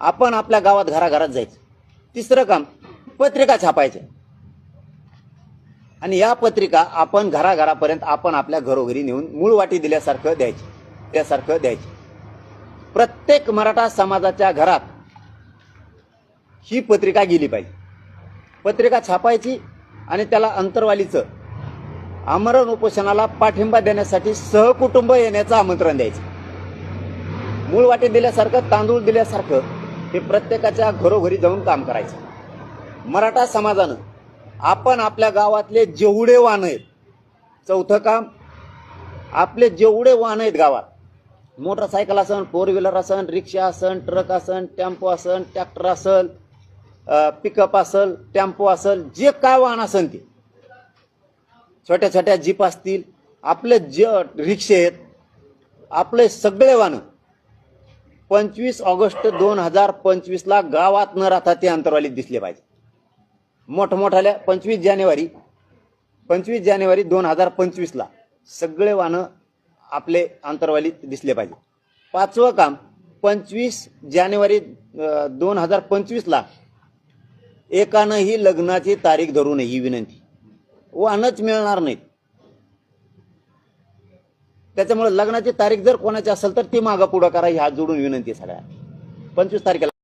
आपण आपल्या गावात घराघरात जायचं. तिसरं काम पत्रिका छापायच्या आणि या पत्रिका आपण घराघरापर्यंत आपण आपल्या घरोघरी नेऊन मूळ वाटी दिल्यासारखं द्यायची. त्यासारखं द्यायची. प्रत्येक मराठा समाजाच्या घरात ही पत्रिका गेली पाहिजे. पत्रिका छापायची आणि त्याला अंतरवालीचं आमरण उपोषणाला पाठिंबा देण्यासाठी सहकुटुंब येण्याचं आमंत्रण द्यायचं. मूळ वाटी दिल्यासारखं तांदूळ दिल्यासारखं हे प्रत्येकाच्या घरोघरी जाऊन काम करायचं. मराठा समाजानं आपण आपल्या गावातले जेवढे वाहन आहेत चौथं काम आपले जेवढे वाहन आहेत गावात मोटरसायकल असन फोर व्हीलर असन रिक्षा असन ट्रक असन टेम्पो असन ट्रॅक्टर असल पिकअप असल टेम्पो असल जे काय वाहन असन ते. छोट्या छोट्या जीप असतील आपले जे रिक्षे आहेत आपले सगळे वाहनं पंचवीस ऑगस्ट दोन हजार पंचवीसला गावात न राहता ते अंतरवालीत दिसले पाहिजे. मोठमोठ्याल्या पंचवीस जानेवारी पंचवीस जानेवारी दोन हजार पंचवीसला सगळे वाहनं आपले अंतरवालीत दिसले पाहिजे. पाचवं काम पंचवीस जानेवारी दोन हजार पंचवीसला एकानंही लग्नाची तारीख धरू नये ही विनंती. वाहनच मिळणार नाहीत. त्याच्यामुळे लग्नाची तारीख जर कोणाची असेल तर ती मागं पुढं करा ह्या जोडून विनंती सगळ्या पंचवीस तारखेला.